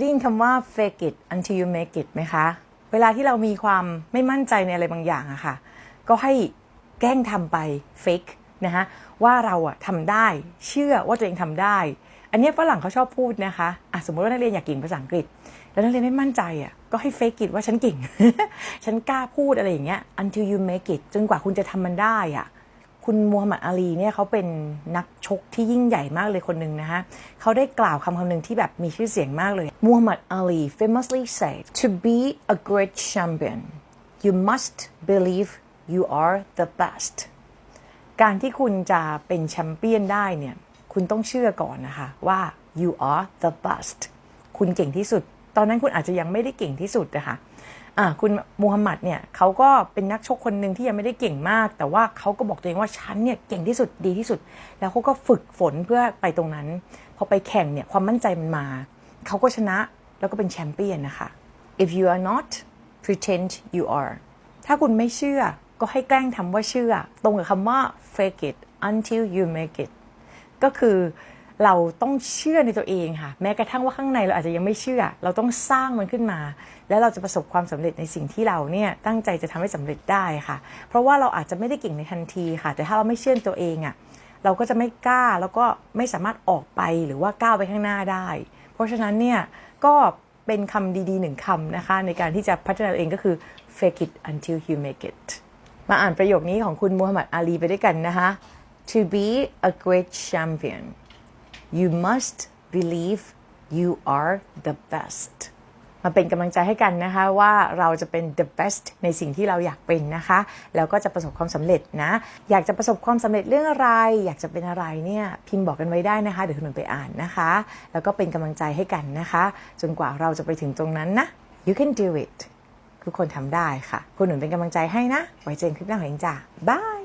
ได้ยินคำว่า fake it until you make it ไหมคะ เวลาที่เรามีความไม่มั่นใจในอะไรบางอย่างอะค่ะ ก็ให้แกล้งทำไป fake นะฮะว่าเราอะทำได้ เชื่อว่าตัวเองทำได้ อันนี้ฝรั่งเขาชอบพูดนะคะอะสมมติว่านักเรียนอยากเก่งภาษาอังกฤษ แล้วนักเรียนไม่มั่นใจอะก็ให้ fake it ว่าฉันเก่ง ฉันกล้าพูดอะไรอย่างเงี้ย until you make it จนกว่าคุณจะทำมันได้อะ คุณมูฮัมหมัดอาลีเนี่ยเขาเป็นนักชกที่ยิ่งใหญ่มากเลยคนหนึ่งนะฮะเขาได้กล่าวคำคำหนึ่งที่แบบมีชื่อเสียงมากเลยมูฮัมหมัดอาลี famously said to be a great champion you must believe you are the best การที่คุณจะเป็นแชมเปี้ยนได้เนี่ยคุณต้องเชื่อก่อนนะคะว่า you are the best คุณเก่งที่สุด ตอนนั้นคุณอาจจะยังไม่ได้เก่งที่สุดนะคะ คุณมูฮัมหมัดเนี่ยเขาก็เป็นนักชกคนหนึ่งที่ยังไม่ได้เก่งมาก แต่ว่าเขาก็บอกตัวเองว่าฉันเนี่ยเก่งที่สุดดีที่สุด แล้วเขาก็ฝึกฝนเพื่อไปตรงนั้น พอไปแข่งเนี่ยความมั่นใจมันมาเขาก็ชนะแล้วก็เป็นแชมเปี้ยนนะคะ if you are not pretend you are ถ้าคุณไม่เชื่อก็ให้แกล้งทำว่าเชื่อ ตรงกับคำว่า fake it until you make it ก็คือ เราต้องเชื่อในตัวเองค่ะ แม้กระทั่งว่าข้างในเราอาจจะยังไม่เชื่อ เราต้องสร้างมันขึ้นมา แล้วเราจะประสบความสำเร็จในสิ่งที่เราเนี่ยตั้งใจจะทำให้สำเร็จได้ค่ะ เพราะว่าเราอาจจะไม่ได้เก่งในทันทีค่ะ แต่ถ้าเราไม่เชื่อในตัวเองอะ่ะเราก็จะไม่กล้าแล้วก็ไม่สามารถออกไปหรือว่าก้าวไปข้างหน้าได้ เพราะฉะนั้นเนี่ยก็เป็นคำดีๆหนึ่งคำนะคะ ในการที่จะพัฒนาตัวเองก็คือ fake it until you make it มาอ่านประโยคนี้ของคุณมูฮัมหมัดอาลีไปด้วยกันนะคะ To be a great champion you must believe you are the best มาเป็นกำลังใจให้กันนะคะว่าเราจะเป็น the best ในสิ่งที่เราอยากเป็นนะคะ แล้วก็จะประสบความสำเร็จนะ อยากจะประสบความสำเร็จเรื่องอะไร อยากจะเป็นอะไรเนี่ยพิมพ์บอกกันไว้ได้นะคะเดี๋ยวคุณหนุ่มไปอ่านนะคะ แล้วก็เป็นกำลังใจให้กันนะคะ จนกว่าเราจะไปถึงตรงนั้นนะ you can do it ทุกคนทำได้ค่ะ คุณหนุ่มเป็นกำลังใจให้นะ ไว้เจอกันคลิปหน้าของเองจ้าบาย